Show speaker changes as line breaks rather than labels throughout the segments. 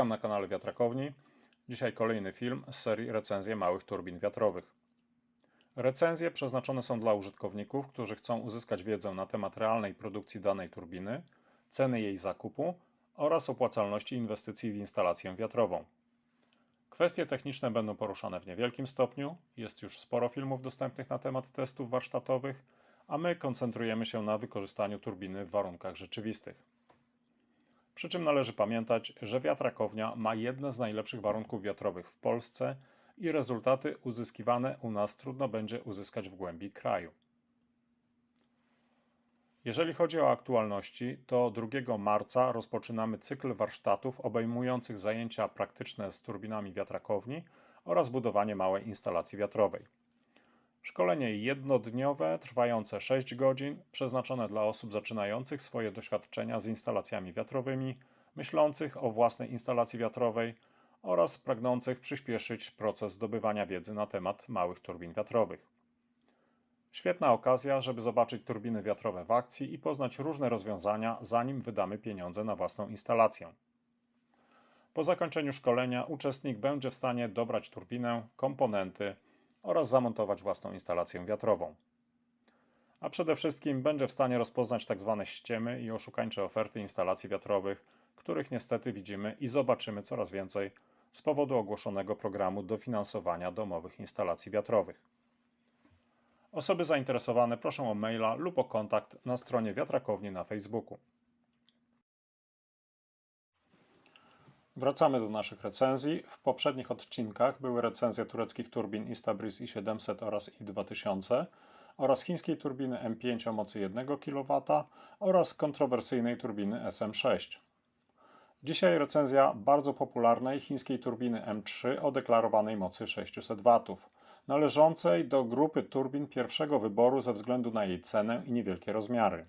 Witam na kanale Wiatrakowni. Dzisiaj kolejny film z serii recenzje małych turbin wiatrowych. Recenzje przeznaczone są dla użytkowników, którzy chcą uzyskać wiedzę na temat realnej produkcji danej turbiny, ceny jej zakupu oraz opłacalności inwestycji w instalację wiatrową. Kwestie techniczne będą poruszane w niewielkim stopniu. Jest już sporo filmów dostępnych na temat testów warsztatowych, a my koncentrujemy się na wykorzystaniu turbiny w warunkach rzeczywistych. Przy czym należy pamiętać, że wiatrakownia ma jedne z najlepszych warunków wiatrowych w Polsce i rezultaty uzyskiwane u nas trudno będzie uzyskać w głębi kraju. Jeżeli chodzi o aktualności, to 2 marca rozpoczynamy cykl warsztatów obejmujących zajęcia praktyczne z turbinami wiatrakowni oraz budowanie małej instalacji wiatrowej. Szkolenie jednodniowe, trwające 6 godzin, przeznaczone dla osób zaczynających swoje doświadczenia z instalacjami wiatrowymi, myślących o własnej instalacji wiatrowej oraz pragnących przyspieszyć proces zdobywania wiedzy na temat małych turbin wiatrowych. Świetna okazja, żeby zobaczyć turbiny wiatrowe w akcji i poznać różne rozwiązania, zanim wydamy pieniądze na własną instalację. Po zakończeniu szkolenia uczestnik będzie w stanie dobrać turbinę, komponenty, oraz zamontować własną instalację wiatrową. A przede wszystkim będzie w stanie rozpoznać tzw. ściemy i oszukańcze oferty instalacji wiatrowych, których niestety widzimy i zobaczymy coraz więcej z powodu ogłoszonego programu dofinansowania domowych instalacji wiatrowych. Osoby zainteresowane proszę o maila lub o kontakt na stronie wiatrakowni na Facebooku. Wracamy do naszych recenzji. W poprzednich odcinkach były recenzje tureckich turbin Istabris i700 oraz i2000 oraz chińskiej turbiny M5 o mocy 1 kW oraz kontrowersyjnej turbiny SM6. Dzisiaj recenzja bardzo popularnej chińskiej turbiny M3 o deklarowanej mocy 600 W, należącej do grupy turbin pierwszego wyboru ze względu na jej cenę i niewielkie rozmiary.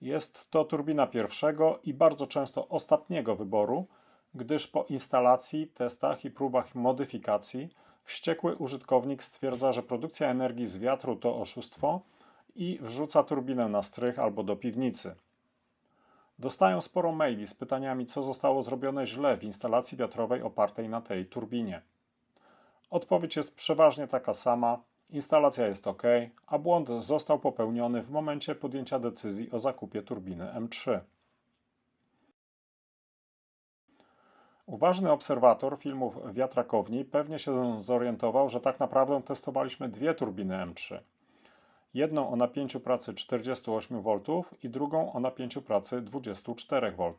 Jest to turbina pierwszego i bardzo często ostatniego wyboru, gdyż po instalacji, testach i próbach modyfikacji wściekły użytkownik stwierdza, że produkcja energii z wiatru to oszustwo i wrzuca turbinę na strych albo do piwnicy. Dostają sporo maili z pytaniami, co zostało zrobione źle w instalacji wiatrowej opartej na tej turbinie. Odpowiedź jest przeważnie taka sama: instalacja jest ok, a błąd został popełniony w momencie podjęcia decyzji o zakupie turbiny M3. Uważny obserwator filmów wiatrakowni pewnie się zorientował, że tak naprawdę testowaliśmy dwie turbiny M3. Jedną o napięciu pracy 48 V i drugą o napięciu pracy 24 V.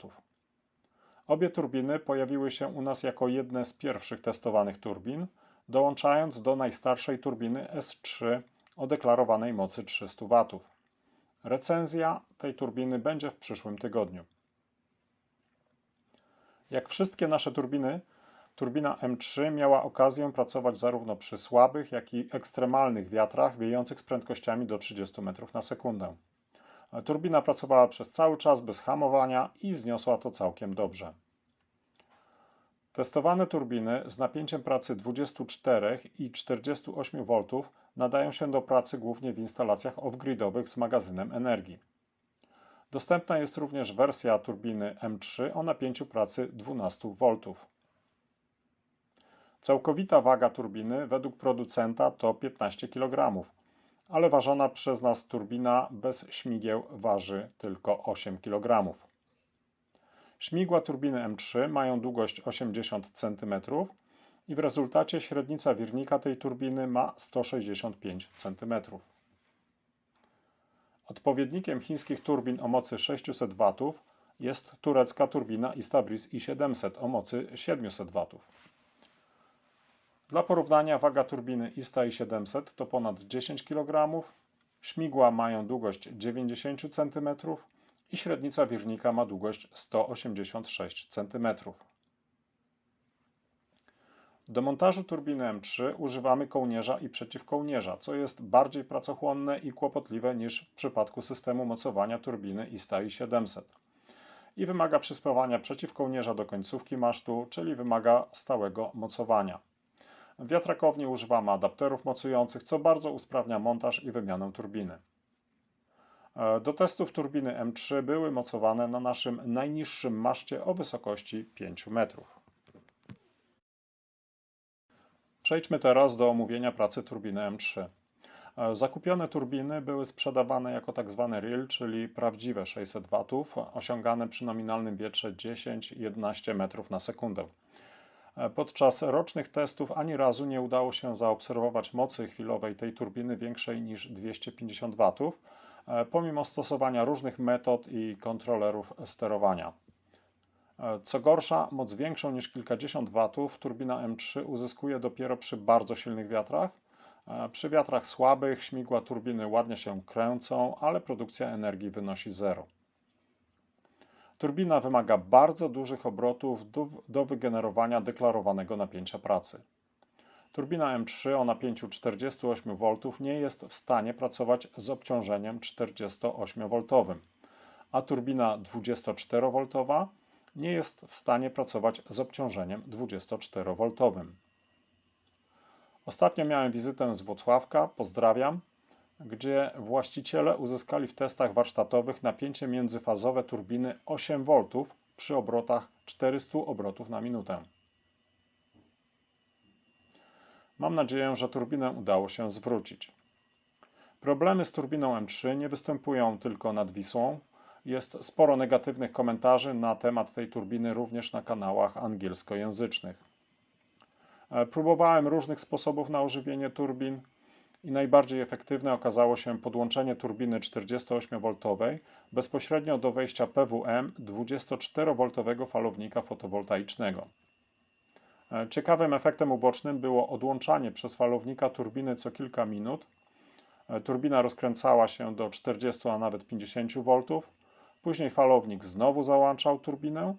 Obie turbiny pojawiły się u nas jako jedne z pierwszych testowanych turbin, dołączając do najstarszej turbiny S3 o deklarowanej mocy 300 W. Recenzja tej turbiny będzie w przyszłym tygodniu. Jak wszystkie nasze turbiny, turbina M3 miała okazję pracować zarówno przy słabych, jak i ekstremalnych wiatrach wiejących z prędkościami do 30 m na sekundę. Turbina pracowała przez cały czas bez hamowania i zniosła to całkiem dobrze. Testowane turbiny z napięciem pracy 24 i 48 V nadają się do pracy głównie w instalacjach off-gridowych z magazynem energii. Dostępna jest również wersja turbiny M3 o napięciu pracy 12 V. Całkowita waga turbiny według producenta to 15 kg, ale ważona przez nas turbina bez śmigieł waży tylko 8 kg. Śmigła turbiny M3 mają długość 80 cm i w rezultacie średnica wirnika tej turbiny ma 165 cm. Odpowiednikiem chińskich turbin o mocy 600 W jest turecka turbina Istabris i700 o mocy 700 W. Dla porównania waga turbiny Ista i700 to ponad 10 kg, śmigła mają długość 90 cm i średnica wirnika ma długość 186 cm. Do montażu turbiny M3 używamy kołnierza i przeciwkołnierza, co jest bardziej pracochłonne i kłopotliwe niż w przypadku systemu mocowania turbiny ISTA 700 i wymaga przyspawania przeciwkołnierza do końcówki masztu, czyli wymaga stałego mocowania. W wiatrakowni używamy adapterów mocujących, co bardzo usprawnia montaż i wymianę turbiny. Do testów turbiny M3 były mocowane na naszym najniższym maszcie o wysokości 5 metrów. Przejdźmy teraz do omówienia pracy turbiny M3. E, Zakupione turbiny były sprzedawane jako tzw. real, czyli prawdziwe 600 W, osiągane przy nominalnym wietrze 10-11 metrów na sekundę. E, Podczas rocznych testów ani razu nie udało się zaobserwować mocy chwilowej tej turbiny większej niż 250 W, e, pomimo stosowania różnych metod i kontrolerów sterowania. E, Co gorsza, moc większą niż kilkadziesiąt watów turbina M3 uzyskuje dopiero przy bardzo silnych wiatrach. E, Przy wiatrach słabych śmigła turbiny ładnie się kręcą, ale produkcja energii wynosi zero. Turbina wymaga bardzo dużych obrotów do, do wygenerowania deklarowanego napięcia pracy. Turbina M3 o napięciu 48 V nie jest w stanie pracować z obciążeniem 48V, a turbina 24V nie jest w stanie pracować z obciążeniem 24V. Ostatnio miałem wizytę z Włocławka, pozdrawiam, gdzie właściciele uzyskali w testach warsztatowych napięcie międzyfazowe turbiny 8V przy obrotach 400 obrotów na minutę. Mam nadzieję, że turbinę udało się zwrócić. Problemy z turbiną M3 nie występują tylko nad Wisłą. Jest sporo negatywnych komentarzy na temat tej turbiny również na kanałach angielskojęzycznych. E, Próbowałem różnych sposobów na ożywienie turbin i najbardziej efektywne okazało się podłączenie turbiny 48V bezpośrednio do wejścia PWM 24V falownika fotowoltaicznego. E, Ciekawym efektem ubocznym było odłączanie przez falownika turbiny co kilka minut. E, Turbina rozkręcała się do 40, a nawet 50 V. Później falownik znowu załączał turbinę.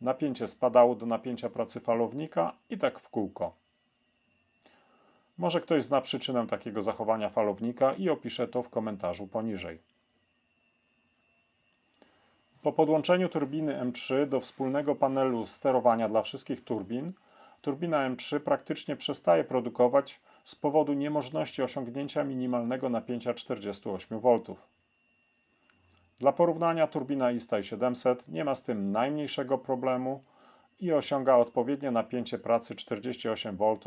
Napięcie spadało do napięcia pracy falownika i tak w kółko. Może ktoś zna przyczynę takiego zachowania falownika i opisze to w komentarzu poniżej. Po podłączeniu turbiny M3 do wspólnego panelu sterowania dla wszystkich turbin, turbina M3 praktycznie przestaje produkować z powodu niemożności osiągnięcia minimalnego napięcia 48 V. Dla porównania turbina Istai 700 nie ma z tym najmniejszego problemu i osiąga odpowiednie napięcie pracy 48 V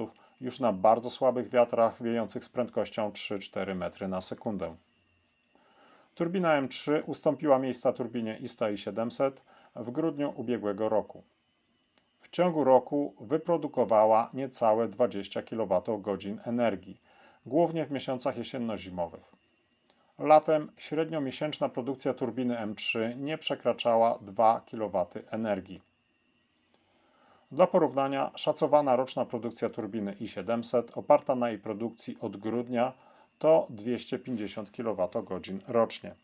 już na bardzo słabych wiatrach wiejących z prędkością 3-4 metry na sekundę. Turbina M3 ustąpiła miejsca turbinie Istai 700 w grudniu ubiegłego roku. W ciągu roku wyprodukowała niecałe 20 kWh energii, głównie w miesiącach jesienno-zimowych. Latem średnio miesięczna produkcja turbiny M3 nie przekraczała 2 kW energii. Dla porównania, szacowana roczna produkcja turbiny i700 oparta na jej produkcji od grudnia to 250 kWh rocznie.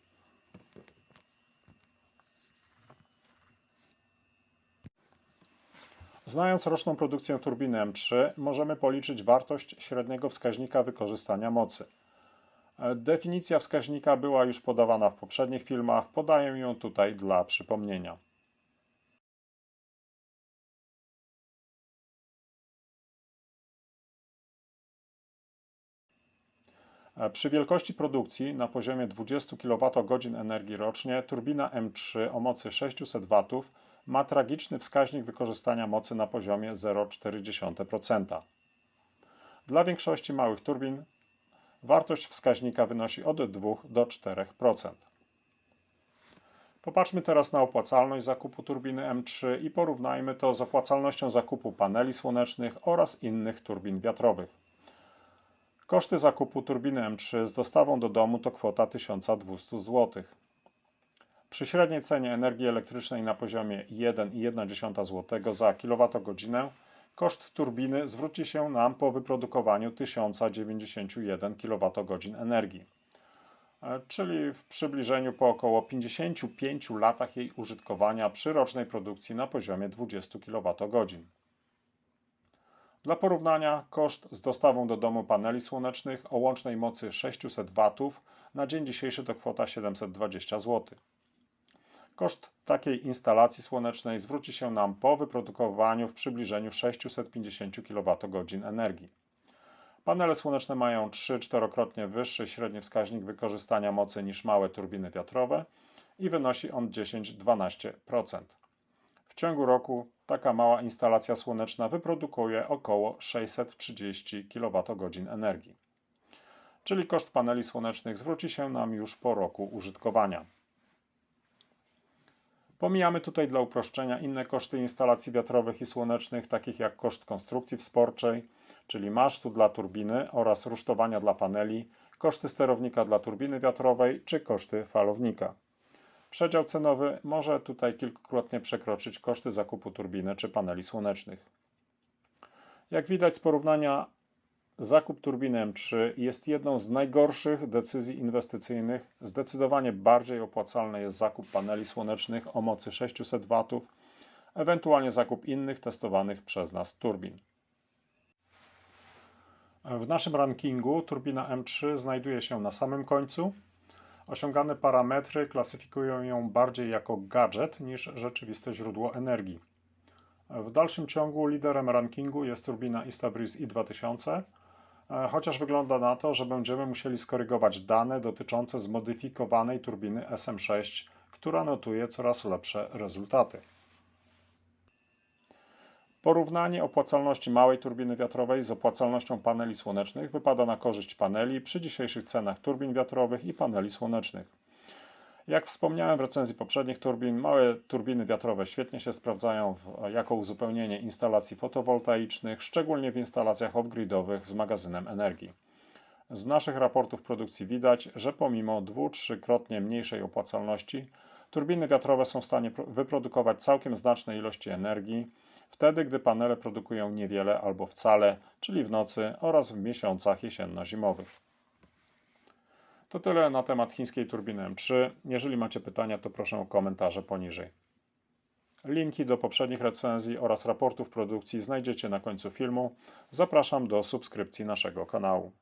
Znając roczną produkcję turbiny M3, możemy policzyć wartość średniego wskaźnika wykorzystania mocy. E, Definicja wskaźnika była już podawana w poprzednich filmach, podaję ją tutaj dla przypomnienia. E, Przy wielkości produkcji na poziomie 20 kWh energii rocznie turbina M3 o mocy 600 W ma tragiczny wskaźnik wykorzystania mocy na poziomie 0,4%. Dla większości małych turbin wartość wskaźnika wynosi od 2 do 4%. Popatrzmy teraz na opłacalność zakupu turbiny M3 i porównajmy to z opłacalnością zakupu paneli słonecznych oraz innych turbin wiatrowych. Koszty zakupu turbiny M3 z dostawą do domu to kwota 1200 zł. Przy średniej cenie energii elektrycznej na poziomie 1,1 zł za kWh koszt turbiny zwróci się nam po wyprodukowaniu 1091 kWh energii, e, czyli w przybliżeniu po około 55 latach jej użytkowania przy rocznej produkcji na poziomie 20 kWh. Dla porównania, koszt z dostawą do domu paneli słonecznych o łącznej mocy 600 W na dzień dzisiejszy to kwota 720 zł. Koszt takiej instalacji słonecznej zwróci się nam po wyprodukowaniu w przybliżeniu 650 kWh energii. Panele słoneczne mają 3-4krotnie wyższy średni wskaźnik wykorzystania mocy niż małe turbiny wiatrowe i wynosi on 10-12%. W ciągu roku taka mała instalacja słoneczna wyprodukuje około 630 kWh energii. Czyli koszt paneli słonecznych zwróci się nam już po roku użytkowania. Pomijamy tutaj dla uproszczenia inne koszty instalacji wiatrowych i słonecznych, takich jak koszt konstrukcji wsporczej, czyli masztu dla turbiny oraz rusztowania dla paneli, koszty sterownika dla turbiny wiatrowej czy koszty falownika. Przedział cenowy może tutaj kilkukrotnie przekroczyć koszty zakupu turbiny czy paneli słonecznych. Jak widać z porównania, zakup turbiny M3 jest jedną z najgorszych decyzji inwestycyjnych. Zdecydowanie bardziej opłacalny jest zakup paneli słonecznych o mocy 600 W, ewentualnie zakup innych testowanych przez nas turbin. W naszym rankingu turbina M3 znajduje się na samym końcu. Osiągane parametry klasyfikują ją bardziej jako gadżet niż rzeczywiste źródło energii. W dalszym ciągu liderem rankingu jest turbina Istabris i2000, e, chociaż wygląda na to, że będziemy musieli skorygować dane dotyczące zmodyfikowanej turbiny SM6, która notuje coraz lepsze rezultaty. Porównanie opłacalności małej turbiny wiatrowej z opłacalnością paneli słonecznych wypada na korzyść paneli przy dzisiejszych cenach turbin wiatrowych i paneli słonecznych. Jak wspomniałem w recenzji poprzednich turbin, małe turbiny wiatrowe świetnie się sprawdzają w, jako uzupełnienie instalacji fotowoltaicznych, szczególnie w instalacjach off-gridowych z magazynem energii. Z naszych raportów produkcji widać, że pomimo 2-3krotnie mniejszej opłacalności, turbiny wiatrowe są w stanie wyprodukować całkiem znaczne ilości energii, wtedy gdy panele produkują niewiele albo wcale, czyli w nocy oraz w miesiącach jesienno-zimowych. To tyle na temat chińskiej turbiny M3. Jeżeli macie pytania, to proszę o komentarze poniżej. Linki do poprzednich recenzji oraz raportów produkcji znajdziecie na końcu filmu. Zapraszam do subskrypcji naszego kanału.